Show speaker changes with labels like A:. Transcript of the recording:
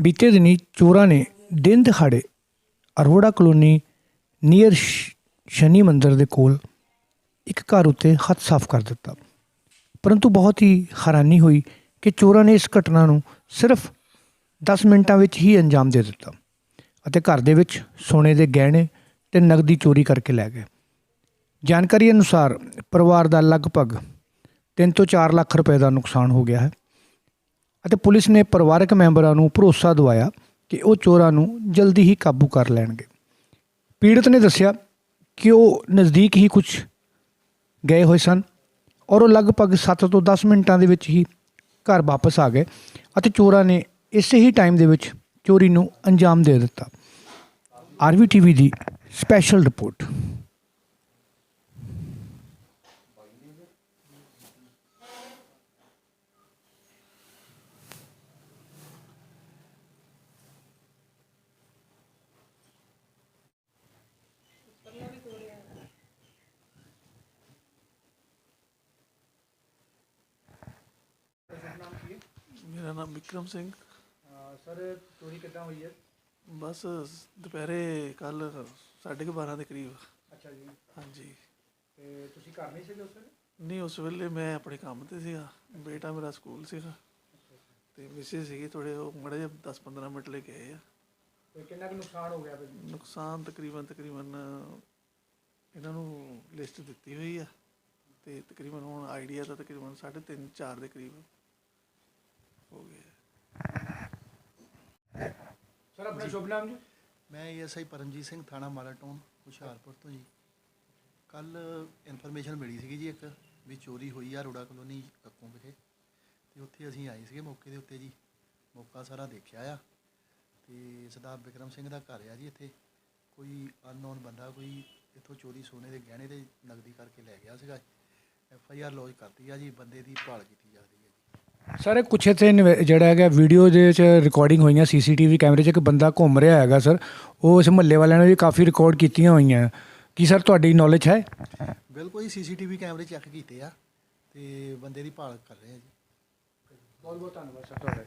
A: ਬੀਤੇ ਦਿਨੀ ਚੋਰਾਂ ਨੇ ਦਿਨ ਦਿਹਾੜੇ ਅਰੋੜਾ ਕਲੋਨੀ ਨੀਅਰ ਸ਼ਨੀ ਮੰਦਰ ਦੇ ਕੋਲ ਇੱਕ ਘਰ ਉੱਤੇ ਹੱਥ ਸਾਫ਼ ਕਰ ਦਿੱਤਾ। ਪਰੰਤੂ ਬਹੁਤ ਹੀ ਹੈਰਾਨੀ ਹੋਈ ਕਿ ਚੋਰਾਂ ਨੇ ਇਸ ਘਟਨਾ ਨੂੰ ਸਿਰਫ 10 ਮਿੰਟਾਂ ਵਿੱਚ ਹੀ ਅੰਜਾਮ ਦੇ ਦਿੱਤਾ ਅਤੇ ਘਰ ਦੇ ਵਿੱਚ ਸੋਨੇ ਦੇ ਗਹਿਣੇ ਤੇ ਨਗਦੀ ਚੋਰੀ ਕਰਕੇ ਲੈ ਗਏ। ਜਾਣਕਾਰੀ ਅਨੁਸਾਰ ਪਰਿਵਾਰ ਦਾ ਲਗਭਗ 3 ਤੋਂ 4 ਲੱਖ ਰੁਪਏ ਦਾ ਨੁਕਸਾਨ ਹੋ ਗਿਆ ਹੈ। ਅਤੇ ਪੁਲਿਸ ਨੇ ਪਰਿਵਾਰਕ ਮੈਂਬਰਾਂ ਨੂੰ ਭਰੋਸਾ ਦਿਵਾਇਆ ਕਿ ਉਹ ਚੋਰਾਂ ਨੂੰ ਜਲਦੀ ਹੀ ਕਾਬੂ ਕਰ ਲੈਣਗੇ। ਪੀੜਤ ਨੇ ਦੱਸਿਆ ਕਿ ਉਹ ਨਜ਼ਦੀਕ ਹੀ ਕੁਝ ਗਏ ਹੋਏ ਸਨ ਔਰ ਉਹ ਲਗਭਗ 7 ਤੋਂ 10 ਮਿੰਟਾਂ ਦੇ ਵਿੱਚ ਹੀ ਘਰ ਵਾਪਸ ਆ ਗਏ ਅਤੇ ਚੋਰਾਂ ਨੇ ਇਸੇ ਹੀ ਟਾਈਮ ਦੇ ਵਿੱਚ ਚੋਰੀ ਨੂੰ ਅੰਜਾਮ ਦੇ ਦਿੱਤਾ। ਆਰਵੀਟੀਵੀ ਦੀ ਸਪੈਸ਼ਲ ਰਿਪੋਰਟ।
B: ਮੇਰਾ ਨਾਮ ਵਿਕਰਮ ਸਿੰਘ।
A: ਸਰ ਚੋਰੀ ਕਿੱਦਾਂ ਹੋਈ ਹੈ?
B: ਬਸ ਦੁਪਹਿਰੇ ਕੱਲ 12:30 ਦੇ ਕਰੀਬ।
A: ਅੱਛਾ ਜੀ।
B: ਹਾਂਜੀ।
A: ਤੇ ਤੁਸੀਂ ਘਰ ਨਹੀਂ ਸੀਗੇ ਉਸ ਵੇਲੇ?
B: ਨਹੀਂ ਉਸ ਵੇਲੇ ਮੈਂ ਆਪਣੇ ਕੰਮ ਤੇ ਸੀਗਾ। ਬੇਟਾ ਮੇਰਾ ਸਕੂਲ ਸੀਗਾ। ਤੇ ਮਿਸੇ ਸੀਗੇ ਥੋੜੇ ਉਹ ਮੜੇ ਜਿਹਾ 10-15 ਮਿੰਟ ਲੈ ਕੇ ਆਏ ਆ।
A: ਤੇ ਕਿੰਨਾ ਕੁ ਨੁਕਸਾਨ ਹੋ ਗਿਆ ਫਿਰ?
B: ਨੁਕਸਾਨ ਤਕਰੀਬਨ ਤਕਰੀਬਨ ਇਹਨਾਂ ਨੂੰ ਲਿਸਟ ਦਿੱਤੀ ਹੋਈ ਆ। ਤੇ ਤਕਰੀਬਨ ਹੁਣ ਆਈਡੀਆ ਤਾਂ ਤਕਰੀਬਨ 3.5 4 ਦੇ ਕਰੀਬ ਹੋ ਗਿਆ
A: ਸਰ ਆਪਣਾ ਸ਼ੁਭ ਨਾਮ ਜੀ?
C: ਮੈਂ ਏਐਸਆਈ ਪਰਮਜੀਤ ਸਿੰਘ, ਥਾਣਾ ਮਾਲਾਟੋਨ, ਹੁਸ਼ਿਆਰਪੁਰ ਤੋਂ ਜੀ। ਕੱਲ ਇਨਫੋਰਮੇਸ਼ਨ ਮਿਲੀ ਸੀਗੀ ਜੀ ਇੱਕ ਵੀ ਚੋਰੀ ਹੋਈ ਆ ਰੋੜਾ ਕਲੋਨੀ ਕੱਕੋਂ ਵਿਖੇ ਤੇ ਉੱਥੇ ਅਸੀਂ ਆਏ ਸੀਗੇ ਮੌਕੇ ਦੇ ਉੱਤੇ ਜੀ। ਮੌਕਾ ਸਾਰਾ ਦੇਖਿਆ ਆ। ਤੇ ਸਰਦਾਰ ਵਿਕਰਮ ਸਿੰਘ ਦਾ ਘਰ ਆ ਜੀ ਇੱਥੇ। ਕੋਈ ਅਨਨੋਨ ਬੰਦਾ ਕੋਈ ਇੱਥੋਂ ਚੋਰੀ ਸੋਨੇ ਦੇ ਗਹਿਣੇ ਤੇ ਨਗਦੀ ਕਰਕੇ ਲੈ ਗਿਆ ਸੀਗਾ। ਐਫ ਆਈ ਆਰ ਲੌਜ ਕਰਤੀ ਆ ਜੀ, ਬੰਦੇ ਦੀ ਭਾਲ ਕੀਤੀ
A: ਸਰ ਕੁਛ ਇੱਥੇ ਨਿਵੇ- ਜਿਹੜਾ ਹੈਗਾ ਵੀਡੀਓ ਦੇ ਵਿੱਚ ਰਿਕਾਰਡਿੰਗ ਹੋਈਆਂ ਸੀਸੀਟੀਵੀ ਕੈਮਰੇ 'ਚ ਇੱਕ ਬੰਦਾ ਘੁੰਮ ਰਿਹਾ ਹੈਗਾ ਸਰ। ਉਹ ਇਸ ਮਹੱਲੇ ਵਾਲਿਆਂ ਨੇ ਵੀ ਕਾਫੀ ਰਿਕਾਰਡ ਕੀਤੀਆਂ ਹੋਈਆਂ। ਕੀ ਸਰ ਤੁਹਾਡੀ ਨੌਲੇਜ ਹੈ?
C: ਬਿਲਕੁਲ ਹੀ ਸੀਸੀਟੀਵੀ ਕੈਮਰੇ ਚੈੱਕ ਕੀਤੇ ਆ ਤੇ ਬੰਦੇ ਦੀ ਭਾਲ ਕਰ ਰਹੇ ਆ ਜੀ।
A: ਬਹੁਤ ਬਹੁਤ ਧੰਨਵਾਦ ਸਰ ਤੁਹਾਡਾ।